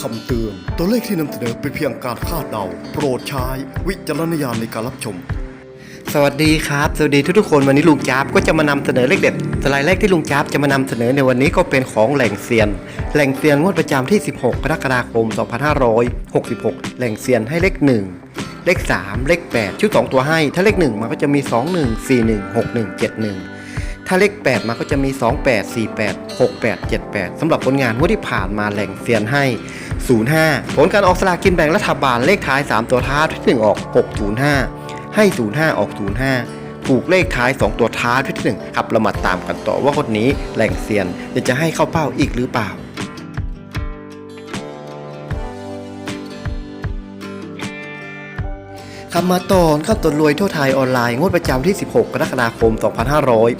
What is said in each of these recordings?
คำเตือน ตัวเลขที่นำเสนอเป็นเพียงการคาดเดา โปรดใช้วิจารณญาณในการรับชม สวัสดีครับ สวัสดีทุกๆคนวันนี้ลุงจ๊าบก็จะมานำเสนอเลขเด็ดสไลด์แรกที่ลุงจ๊าบจะมานำเสนอในวันนี้ก็เป็นของแหล่งเซียน แหล่งเซียนงวดประจำที่ 16 กรกฎาคม 2566 แหล่งเซียนให้เลข 1 เลข 3 เลข 8 ชุด 2 ตัวให้ ถ้าเลข 1 มันก็จะมี 21 41 61 71 ถ้าเลข8 มาก็จะมี 28 48 68 78สำหรับผลงานงวดที่ผ่านมาแหล่งเซียนให้ 05 ผลการออกสลากกินแบ่งรัฐบาลเลขท้าย 3 ตัวท้ายที่1ออก 605 ให้ 05 ออก 05ถูกเลขท้าย 2 ตัวท้ายที่1ครับเรามาตามกันต่อว่าคนนี้แหล่งเซียนจะจะให้เข้าเป้าอีกหรือเปล่า คำมาตอนเข้าตนรวยทั่วไทยออนไลน์งวดประจำที่ 16 กรกฎาคม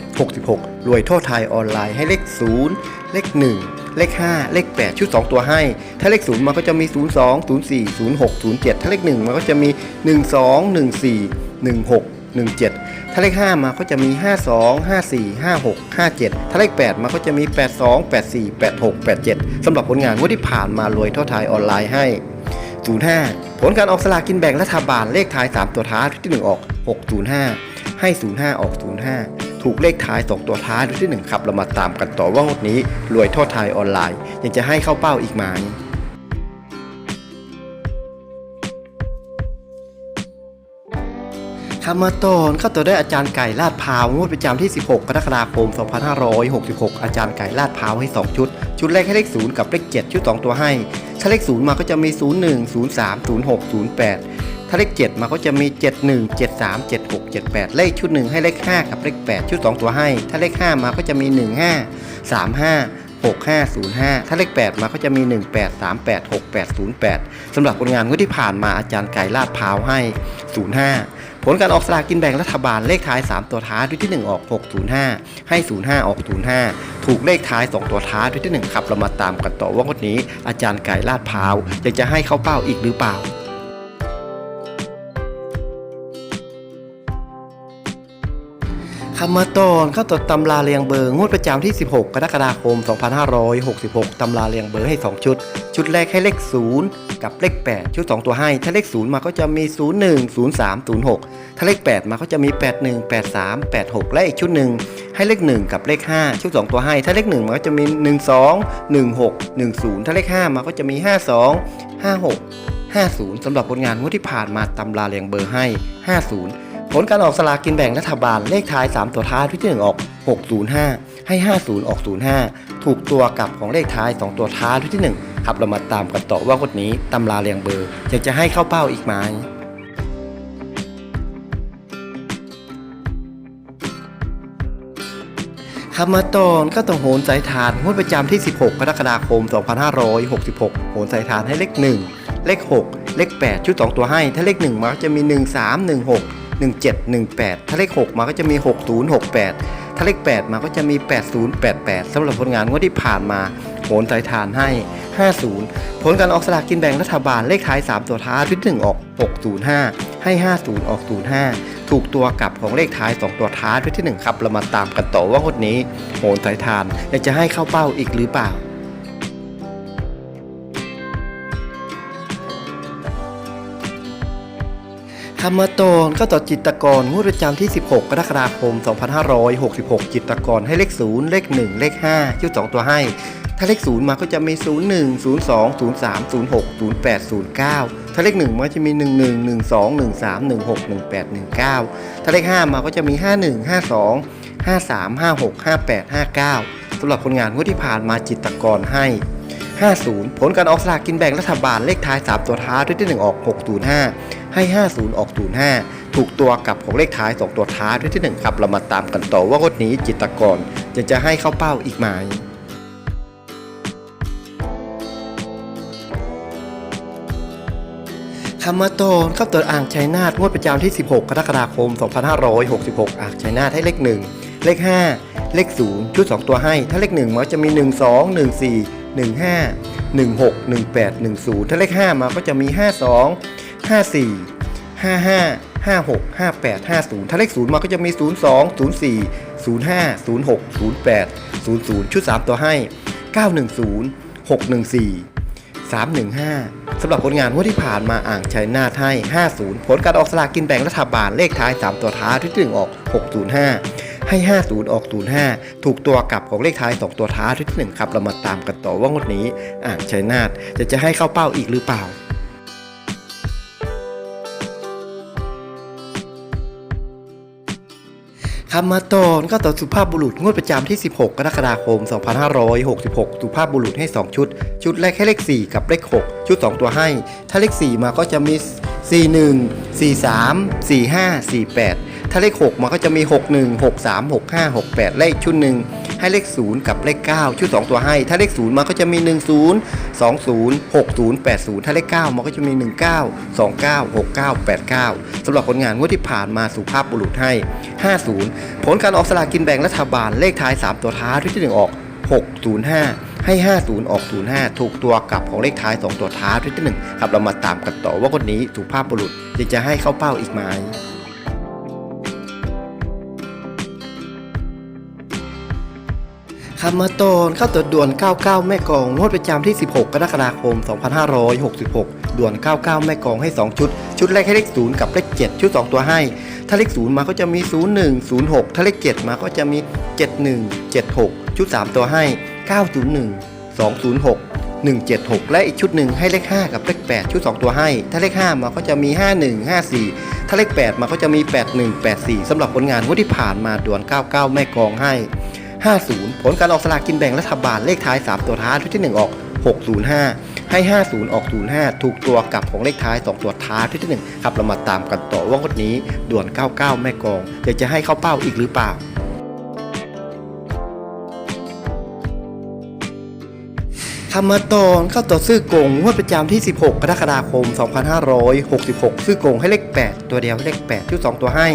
2566 รวยทั่วไทยออนไลน์ให้เลข 0 เลข 1 เลข 5 เลข 8 ชุด 2 ตัวให้ ถ้าเลข 0 มันก็จะมี 02 04 06 07 ถ้าเลข 1 มันก็จะมี 12 14 16 17 ถ้าเลข 5 มาก็จะมี 52 54 56 57 ถ้าเลข 8 มาก็จะมี 82 84 86 87สำหรับผลงานงวดที่ผ่านมารวยทั่วไทยออนไลน์ให้ 05 ผลการออกสลากกินแบ่งรัฐบาลเลขท้าย 3 ตัวท้ายที่ 1 ออก 605 ให้ 05 ออก 05 ถูกเลขท้าย 2 ตัวท้ายที่ 1 ครับ เรามาตามกันต่อว่างวดนี้ รวยทั่วไทยออนไลน์ ยังจะให้เข้าเป้าอีกไหมคำมาตอนเข้าตัวได้อาจารย์ไก่ลาดพร้าวงวดประจำที่ 16 กรกฎาคม 2566 อาจารย์ไก่ลาดพร้าวให้ 2 ชุด ชุดแรกให้เลข 0 กับเลข 7 ชุด 2 ตัวให้ ถ้าเลข 0 มาก็จะมี 01 03 06 08 ถ้าเลข 7 มาก็จะมี 71 73 76 78 เลขชุด 1 ให้เลข 5 กับเลข 8 ชุด 2 ตัวให้ ถ้าเลข 5 มาก็จะมี 15 35 6505 ถ้าเลข 8 มาก็จะมี 18 38 68 08สำหรับผลงานงวดที่ผ่านมาอาจารย์ไก่ลาดพร้าวให้ 05 ผลการออกสลากกินแบ่งรัฐบาลเลขท้าย 3 ตัวท้ายด้วยที่ 1 ออก 605 ให้ 05 ออก 05 ถูกเลขท้าย 2 ตัวท้ายด้วยที่ 1 ครับ เรามาตามกันต่อว่างวดนี้อาจารย์ไก่ลาดพร้าวอยากจะให้เข้าเป้าอีกหรือเปล่า คำมาตอนเข้าตรวจตำราเรียงเบอร์งวดประจำที่ 16 กรกฎาคม 2566 ตำราเรียงเบอร์ให้ 2 ชุด ชุดแรกให้เลข 0 กับเลข 8 ชุด 2 ตัวให้ ถ้าเลข 0 มาก็จะมี 01 03 06 ถ้าเลข 8 มาก็จะมี 81 83 86 และอีกชุดหนึ่งให้เลข 1 กับเลข 5 ชุด 2 ตัวให้ ถ้าเลข 1 มาก็จะมี 12 16 10 ถ้าเลข 5 มาก็จะมี 52 56 50สำหรับผลงานงวดที่ผ่านมาตำราเรียงเบอร์ให้ 50 ผลการออกสลากกินแบ่งรัฐบาลเลขท้าย 3 ตัวท้ายที่1ออก 605 ให้ 50 ออก 05 ถูกตัวกลับของเลขท้าย 2 ตัวท้ายที่1ครับเรามาตามกันต่อว่างวดนี้ตำราเรียงเบอร์อยากจะให้เข้าเป้าอีกไหมคำมาตอนก็ต้องโหนสายทานงวดประจำที่ 16 กรกฎาคม 2566 โหนสายทานให้เลข 1 เลข 6 เลข 8 ชุด 2 ตัวให้ ถ้าเลข 1มาก็จะมี 1 1718 ถ้าเลข 6 มาก็จะมี 6 0 6 8 ถ้าเลข 8 มาก็จะมี 8 0 8 8สำหรับผลงานงวดที่ผ่านมาโหนสายทานให้ 50 ผลการออกสลากกินแบ่งรัฐบาลเลขท้าย 3 ตัวท้ายชุด1ออก 605 ให้ 50 ออก 05 ถูกตัวกลับของเลขท้าย 2 ตัวท้ายชุดที่ 1 ครับ เรามาตามกันต่อว่าคนนี้โหนสายทานอยากจะให้เข้าเป้าอีกหรือเปล่า คำมตอนก็ต่อจิตกรงวดประจำที่ 16 กรกฎาคม 2566 จิตกรให้เลข 0 เลข 1 เลข 5ชุด2ตัวให้ ถ้าเลข 0 มาก็จะมี 01 02 03 06 08 09 ถ้าเลข 1 มาจะมี 11 12 13 16 18 19 ถ้าเลข 5 มาก็จะมี 51 52 53 56 58 59สำหรับคนงานงวดที่ผ่านมาจิตกรให้ 50 ผลการออกสลากกินแบ่งรัฐบาลเลขท้าย 3 ตัวท้ายด้วยที่ 1 ออก 605 ให้ 50 ออก 05 ถูกตัวกับของเลขท้าย 2 ตัวท้ายด้วยที่ 1 ครับ เรามาตามกันต่อว่างวดนี้จิตรกรจะจะให้เข้าเป้าอีกไหมคำมาตอนเข้าตัวอ่างชัยนาทงวดประจำที่ 16 กรกฎาคม 2566 อ่างชัยนาทให้เลข 1 เลข 5 เลข 0 ชุด 2 ตัวให้ ถ้าเลข 1 มันจะมี 1 2 1 4 1 5 1 6 1 8 1 0 ถ้าเลข 5 มาก็จะมี 52 54 55 56 58 50 ถ้าเลข 0 มาก็จะมี 02 04 05 06 08 00 ชุด 3 ตัวให้ 910 614 315 สำหรับผลงานงวดที่ผ่านมาอ่างชัยนาทให้ 50 ผลการออกสลากกินแบ่งรัฐบาลเลขท้าย 3 ตัวท้ายที่1ออก 605 ให้ 50 ออก 05 ถูกตัวกลับของเลขท้าย 2 ตัวท้ายที่1ครับ เรามาตามกันต่อว่างวดนี้ อ่างชัยนาทจะจะให้เข้าเป้าอีกหรือเปล่า คำมาตอนก็ต่อสุภาพบุรุษงวดประจำที่ 16 กรกฎาคม 2566 สุภาพบุรุษให้ 2 ชุด ชุดแรกให้เลข 4 กับเลข 6 ชุด 2 ตัวให้ ถ้าเลข 4 มาก็จะมี 41 43 45 48 ถ้าเลข 6มาก็จะมี 61 63 65 68 เลขชุดหนึ่งให้เลข 0 กับเลข 9 ชุด 2 ตัวให้ ถ้าเลข 0มาก็จะมี 10 20 60 80 ถ้าเลข 9 มันก็จะมี 19 29 69 89สำหรับผลงานงวดที่ผ่านมาสุภาพบุรุษให้ 50 ผลการออกสลากกินแบ่งรัฐบาลเลขท้าย 3 ตัวท้ายที่1ออก 605ให้ 50 ออก 05 ถูกตัวกลับของเลขท้าย 2 ตัวท้ายที่1ครับ เรามาตามกันต่อว่าคนนี้สุภาพบุรุษยังจะให้เข้าเป้าอีกไหม คำมาตอนเข้าตัวจด่วน 99 แม่กองงวดประจำที่ 16 กรกฎาคม 2566 ด่วน 99 แม่กองให้ 2 ชุด ชุดแรกให้เลข 0 กับเลข 7 ชุด 2 ตัวให้ ถ้าเลข 0 มาก็จะมี 01 06 ถ้าเลข 7 มาก็จะมี 71 76 ชุด 3 ตัวให้ 901 206 176 และอีกชุดหนึ่งให้เลข 5 กับเลข 8 ชุด 2 ตัวให้ ถ้าเลข 5 มาก็จะมี 51 54 ถ้าเลข 8 มาก็จะมี 81 84สำหรับผลงานงวดที่ผ่านมาด่วน 99 แม่กองให้ 50 ผลการออกสลากกินแบ่งรัฐบาลเลขท้าย 3 ตัวท้ายชุดที่ 1 ออก 605 ให้ 50 ออก 05 ถูกตัวกับของเลขท้าย 2 ตัวท้ายชุดที่ 1 ครับเรามาตามกันต่อว่างวดนี้ ด่วน 99 แม่กองอยากจะให้เข้าเป้าอีกหรือเปล่าคำมตอนเข้าต่อซื้อกงงวดประจำที่ 16 กรกฎาคม 2566 ซื้อกงให้เลข 8 ตัวเดียวให้เลข 8 ชุด 2 ตัวให้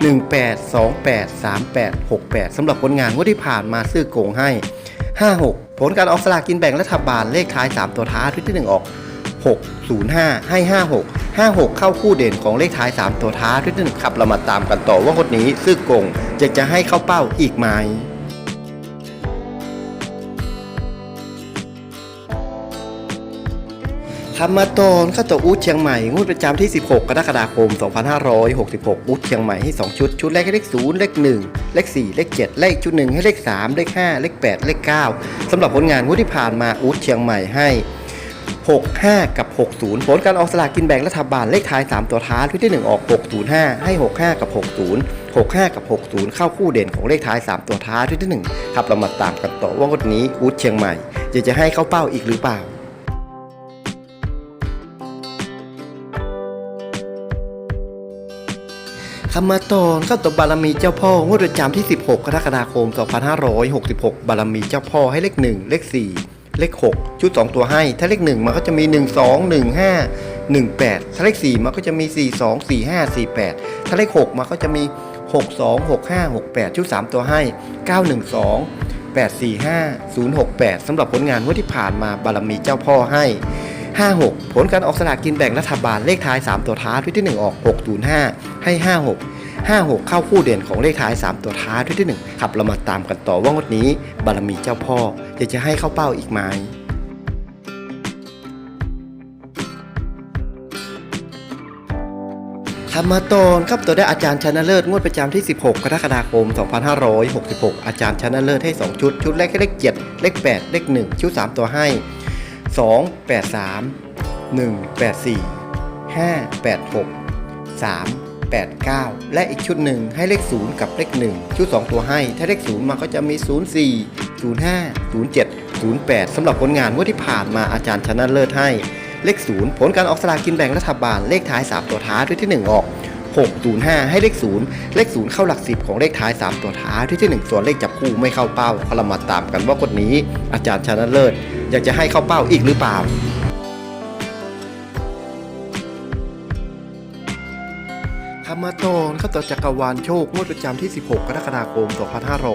18 28 38 68สำหรับผลงานงวดที่ผ่านมาซื้อโกงให้ 56 ผลการออกสลากกินแบ่งรัฐบาลเลขท้าย 3 ตัวท้ายชุดที่ 1 ออก 605 ให้ 56 56 เข้าคู่เด่นของเลขท้าย 3 ตัวท้ายชุดที่1ครับเรามาตามกันต่อว่างวดนี้ซื้อกงจะจะให้เข้าเป้าอีกไหม คำมาตอนข้าวตัวอูดเชียงใหม่งวดประจำที่ 16 กรกฎาคม 2566 อูดเชียงใหม่ให้ 2 ชุด ชุดแรกให้เลข 0 เลข 1 เลข 4 เลข 7 เลขชุดหนึ่งให้เลข 3 เลข 5 เลข 8 เลข 9สำหรับผลงานงวดที่ผ่านมาอูดเชียงใหม่ให้ 65 กับ 60 ผลการออกสลากกินแบ่งรัฐบาลเลขท้าย 3 ตัวท้ายชุดที่ 1 ออก 605 ให้ 65 กับ 60 65 กับ 60 เข้าคู่เด่นของเลขท้าย 3 ตัวท้ายชุดที่ 1 ครับเรามาตามกันต่อว่างวดนี้อูดเชียงใหม่จะจะให้เข้าเป้าอีกหรือเปล่า คำมตอนเข้าต่อบารมีเจ้าพ่องวดประจำที่ 16 กรกฎาคม 2566 บารมีเจ้าพ่อให้เลข 1 เลข 4 เลข 6 ชุด 2 ตัวให้ ถ้าเลข 1 มันก็จะมี 1 2 1 5 1 8 ถ้าเลข 4 มันก็จะมี 4 2 4 5 4 8 ถ้าเลข 6 มันก็จะมี 6 2 6 5 6 8 ชุด 3 ตัวให้ 9 1 2 8 4 5 0 6 8สำหรับผลงานงวดที่ผ่านมาบารมีเจ้าพ่อให้ 56 ผลการออกสลากกินแบ่งรัฐบาลเลขท้าย 3 ตัวท้ายที่ 1 ออก 605 ให้ 56 56 เข้าคู่เด่นของเลขท้าย 3 ตัวท้ายที่1ครับเรามาตามกันต่อว่างวดนี้ บารมีเจ้าพ่อจะจะให้เข้าเป้าอีกไหมคำมตอนครับตัวได้อาจารย์ชนะเลิศงวดประจำที่ 16 กรกฎาคม 2566 อาจารย์ชนะเลิศให้ 2 ชุด ชุดแรกให้เลข 7 เลข 8 เลข 1 ชุด 3 ตัวให้ 2 8 3 1 8 4 5 8 6 3 8 9 และอีกชุดหนึ่งให้เลข 0 กับเลข 1 ชุด 2 ตัวให้ ถ้าเลข 0 มาก็จะมี 0 4 0 5 0 7 0 8สำหรับผลงานว่าที่ผ่านมาอาจารย์ชนะเลิศให้ เลข 0 ผลการออกสลากกินแบ่งรัฐบาลเลขท้าย 3 ตัวท้ายด้วยที่ 1 ออก 605 ให้เลข 0 เลข 0 เข้าหลัก 10 ของเลขท้าย 3 ตัวท้ายที่ที่ 1 ส่วนเลขจับคู่ไม่เข้าเป้าเรามาตามกันว่าคนนี้อาจารย์ชนะเลิศ อยากจะให้เข้าเป้าอีกหรือเปล่าคำมาตอนเข้าต่อจักรวาลโชคงวดประจำที่ 16 กรกฎาคม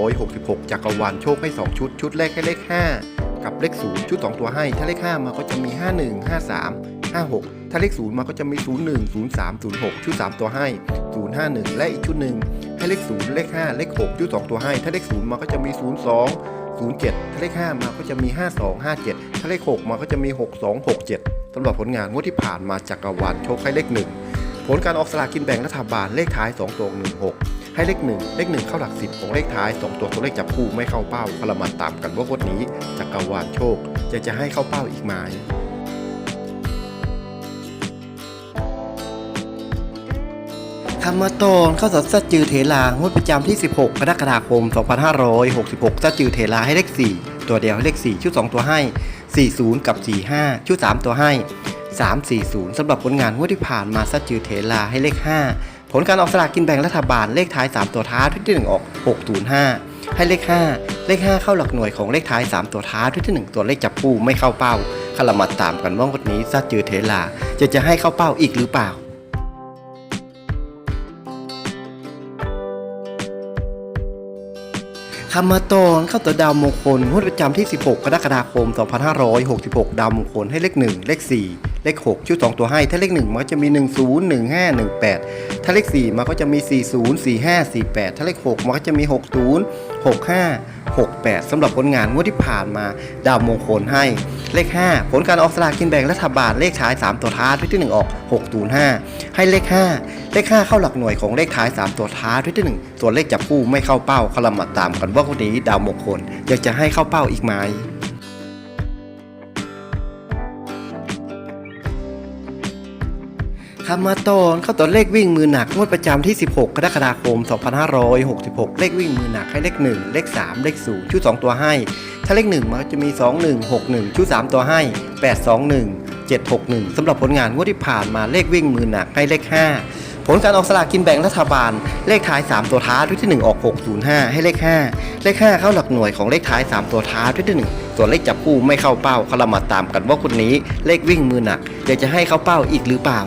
2566 จักรวาลโชคให้ 2 ชุด ชุดแรกให้เลข 5 กับเลข 0 ชุด 2 ตัวให้ ถ้าเลข 5 มาก็จะมี 51 53 56 ถ้าเลขศูนย์มาก็จะมี 0 1 0 3 0 6 ชุด 3 ตัวให้ 0 5 1 และอีกชุดหนึ่งให้เลข 0 เลข 5 เลข 6 ชุด 2 ตัวให้ ถ้าเลข 0 มาก็จะมี 0 2 0 7 ถ้าเลข 5 มาก็จะมี 5 2 5 7 ถ้าเลข 6 มาก็จะมี 6 2 6 7สำหรับผลงานงวดที่ผ่านมาจากกรวาลโชคให้เลข 1 ผลการออกสลากกินแบ่งรัฐบาลเลขท้าย 2 ตัว 1 6 ให้เลข 1 เลข 1 เข้าหลัก 10 ของเลขท้าย 2 ตัวตัวเลขจับคู่ไม่เข้าเป้าคลมาตามกันว่างวดนี้จากกรวาลโชคจะจะให้เข้าเป้าอีกไหม คำมาตอนข้าวสารสัจจือเทลางวดประจำที่ 16 กรกฎาคม 2566สัจจือเทลาให้เลข 4 ตัวเดียวให้เลข 4 ชุด 2 ตัวให้ 40 กับ 45 ชุด 3 ตัวให้ 340 สำหรับผลงานงวดที่ผ่านมาสัจจือเทลาให้เลข 5 ผลการออกสลากกินแบ่งรัฐบาลเลขท้าย 3 ตัวท้ายที่1ออก 605 ให้เลข 5 เลข 5 เข้าหลักหน่วยของเลขท้าย 3 ตัวท้ายที่1ตัวเลขจับคู่ไม่เข้าเป้าคารามาตามกันว่างวดนี้สัจจือเทลาจะจะให้เข้าเป้าอีกหรือเปล่า คำมาตอนเข้าตัวดาวมงคลงวดประจำที่ 16 กรกฎาคม 2566 ดาวมงคลให้เลข 1 เลข 4 เลข 6 ชุด 2 ตัวให้ ถ้าเลข 1 มันก็จะมี 10 15 18 ถ้าเลข 4 มันก็จะมี 40 45 48 ถ้าเลข 6 มันก็จะมี 60 65 68 สำหรับผลงานงวดที่ผ่านมา ดาวมงคลให้ เลข 5 ผลการออกสลากกินแบ่งรัฐบาลเลขท้าย 3 ตัวท้ายที่ 1 ออก 605 ให้เลข 5 เลข 5 เข้าหลักหน่วยของเลขท้าย 3 ตัวท้ายที่ 1 ส่วนเลขจับคู่ไม่เข้าเป้าคลมาตามกันว่าคนนี้ดาวมงคลอยากจะให้เข้าเป้าอีกไหมคำมาตอนเข้าตัวเลขวิ่งมือหนักงวดประจำที่ 16 กรกฎาคม 2566 เลขวิ่งมือหนักให้เลข 1 เลข 3 เลข 0 ชุด 2 ตัวให้ ถ้าเลข 1 มันจะมี 2161 ชุด 3 ตัวให้ 821 761สำหรับผลงานงวดที่ผ่านมาเลขวิ่งมือหนักให้เลข 5 ผลการออกสลากกินแบ่งรัฐบาล เลขท้าย 3 ตัวท้ายด้วยที่ 1 ออก 605 ให้เลข 5 เลข 5 เข้าหลักหน่วยของเลขท้าย 3 ตัวท้ายด้วยที่ 1 ส่วนเลขจับคู่ไม่เข้าเป้าคารามาตามกันว่าคนนี้เลขวิ่งมือหนักอยากจะให้เข้าเป้าอีกหรือเปล่า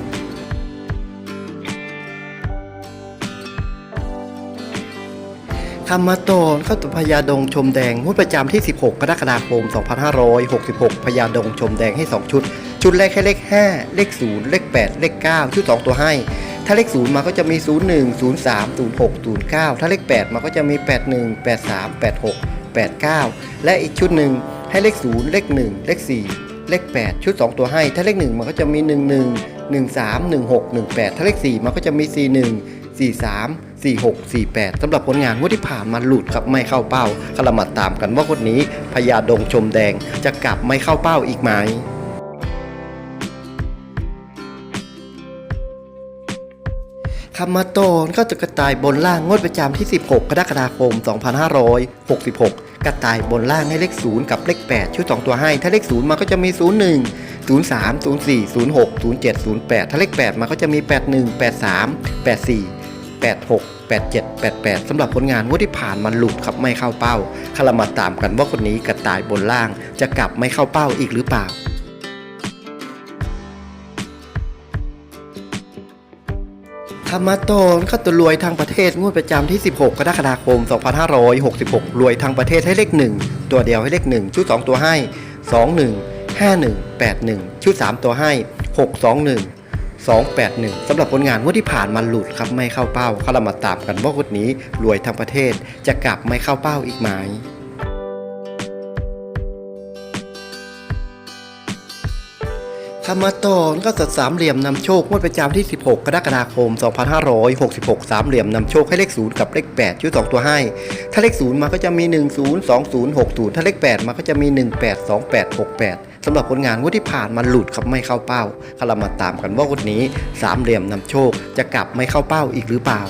คำมาตอนเข้าตุพญาดงชมแดงงวดประจำที่ 16 กรกฎาคม 2566พญาดงชมแดงให้ 2 ชุด ชุดแรกให้เลข 5 เลข 0 เลข 8 เลข 9 ชุด 2 ตัวให้ ถ้าเลข0มาก็จะมี 01 03 06 09 ถ้าเลข 8 มาก็จะมี 81 83 86 89 และอีกชุดหนึ่งให้เลข 0 เลข 1 เลข 4 เลข 8 ชุด 2 ตัวให้ ถ้าเลข 1 มันก็จะมี 11 13 16 18 ถ้าเลข 4 มันก็จะมี 41 43 46 48 สำหรับผลงานงวดที่ผ่านมาหลุดครับไม่เข้าเป้าคารามาตามกันว่าคนนี้พญาดงชมแดงจะกลับไม่เข้าเป้าอีกไหม คำมาตนก็จะกระต่ายบนล่างงวดประจำที่ 16 กรกฎาคม 2566 กระต่ายบนล่างให้เลข 0 กับเลข 8 ชุด 2 ตัวให้ ถ้าเลข 0 มาก็จะมี 01 03 04 06 07 08 ถ้าเลข 8 มาก็จะมี 81 83 84 86 87 88สำหรับผลงานงวดที่ผ่านมันหลุดครับไม่เข้าเป้าคารามาตามกันว่าคนนี้กระต่ายบนล่างจะกลับไม่เข้าเป้าอีกหรือเปล่า รรมะตอนข้าตัวรวยทางประเทศงวดประจำที่ 16 กรกฎาคม 2566 รวยทางประเทศให้เลข 1 ตัวเดียวให้เลข 1 ชุด 2 ตัวให้ 21 51 81 ชุด 3 ตัวให้ 621 281สำหรับผลงานงวดที่ผ่านมาหลุดครับไม่เข้าเป้าเขาเรามาตามกันว่างวดนี้รวยทางประเทศจะกลับไม่เข้าเป้าอีกไหม คำมตอนก็สัตว์สามเหลี่ยมนำโชคงวดประจำที่ 16 กรกฎาคม 2566 สามเหลี่ยมนำโชคให้เลข 0 กับเลข 8ชุด2ตัวให้ ถ้าเลข 0 มาก็จะมี 10 20 60 ถ้าเลข 8 มาก็จะมี 18 28 68สำหรับผลงานงวดที่ผ่านมาหลุดครับไม่เข้าเป้าคารามาตามกันว่าวันนี้สามเหลี่ยมนำโชคจะกลับไม่เข้าเป้าอีกหรือเปล่า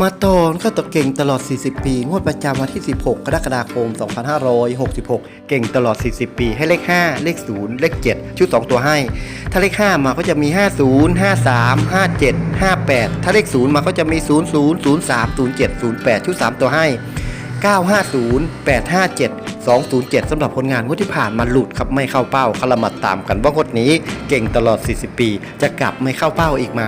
มาตอนก็ตกเก่งตลอด 40 ปี งวดประจำวันที่ 16 กรกฎาคม 2566 เก่งตลอด 40 ปี ให้เลข 5 เลข 0 เลข 7 ชุด 2 ตัวให้ ถ้าเลข 5 มาก็จะมี 50 53 57 58 ถ้าเลข 0 มาก็จะมี 00 03 07 08 ชุด 3 ตัวให้ 950 857 207สำหรับผลงานงวดที่ผ่านมาหลุดครับไม่เข้าเป้าคารามาตามกันว่างวดนี้ เก่งตลอด 40 ปี จะกลับไม่เข้าเป้าอีกไหม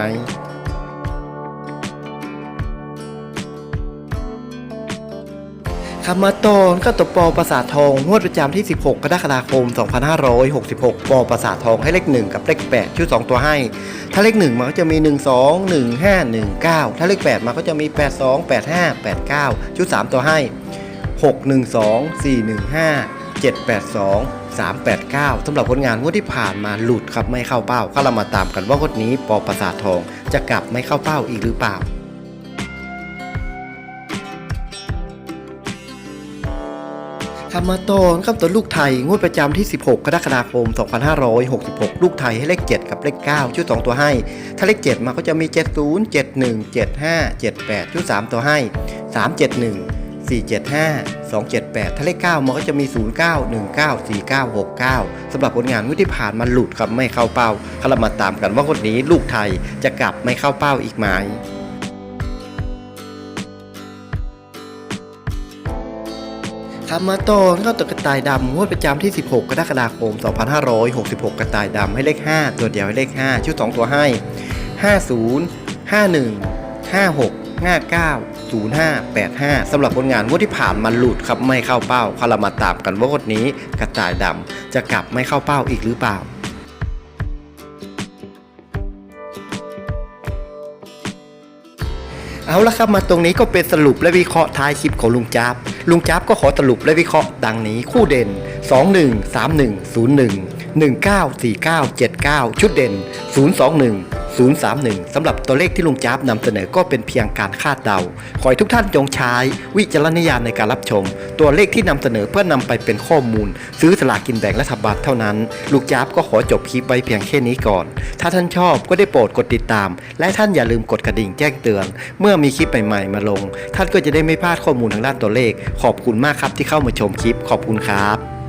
คคำมาตอนก็ตวปอประสาททองงวดประจำที่ 16 กรกฎาคม 2566 ปอประสาททองให้เลข 1 กับเลข 8 ชุด 2 ตัวให้ ถ้าเลข 1 มันก็จะมี 1 2 1 5 1 9 ถ้าเลข 8 มันก็จะมี 8 2 8 5 8 9 ชุด 3 ตัวให้ 6 1 2 4 1 5 7 8 2 3 8 9สำหรับผลงานงวดที่ผ่านมาหลุดครับไม่เข้าเป้าก็เรามาตามกันว่างวดนี้ปอประสาททองจะกลับไม่เข้าเป้าอีกหรือเปล่า คำมาตอนครับตัวลูกไทย งวดประจำที่ 16 กรกฎาคม 2566 ลูกไทยให้เลข 7 กับเลข 9 ชุด 2 ตัวให้ ถ้าเลข 7 มาก็จะมี 70 71 75 78 ชุด 3 ตัวให้ 371 475 278 ถ้าเลข 9 มันก็จะมี 09 19 49 69สำหรับผลงานงวดที่ผ่านมาหลุดครับไม่เข้าเป้าเขารามาตามกันว่าคนนี้ลูกไทยจะกลับไม่เข้าเป้าอีกไหม คำมาตอนก็ตัวกระต่ายดำงวดประจำที่ 16 กรกฎาคม 2566 กระต่ายดำให้เลข 5 ตัวเดียวให้เลข 5 ชุด 2 ตัวให้ 50 51 56 59 05 85สำหรับผลงานงวดที่ผ่านมาหลุดครับไม่เข้าเป้าคารามาตามกันว่างวดนี้กระต่ายดำจะกลับไม่เข้าเป้าอีกหรือเปล่า เอาละครับมาตรงนี้ก็เป็นสรุปและวิเคราะห์ท้ายคลิปของลุงจับลุงจับก็ขอสรุปและวิเคราะห์ดังนี้คู่เด่น 21 31 01 19 49 79 ชุดเด่น 021 031สำหรับตัวเลขที่ลุงจ๊าบนำเสนอก็เป็นเพียงการคาดเดา ขอให้ทุกท่านจงใช้ วิจารณญาณในการรับชม ตัวเลขที่นำเสนอเพื่อนำไปเป็นข้อมูล ซื้อสลากกินแบ่งรัฐบาลเท่านั้น ลูกจ๊าบก็ขอจบคลิปไว้เพียงแค่นี้ก่อน ถ้าท่านชอบก็ได้โปรดกดติดตาม และท่านอย่าลืมกดกระดิ่งแจ้งเตือน เมื่อมีคลิปใหม่ๆมาลง ท่านก็จะได้ไม่พลาดข้อมูลทางด้านตัวเลข ขอบคุณมากครับที่เข้ามาชมคลิป ขอบคุณครับ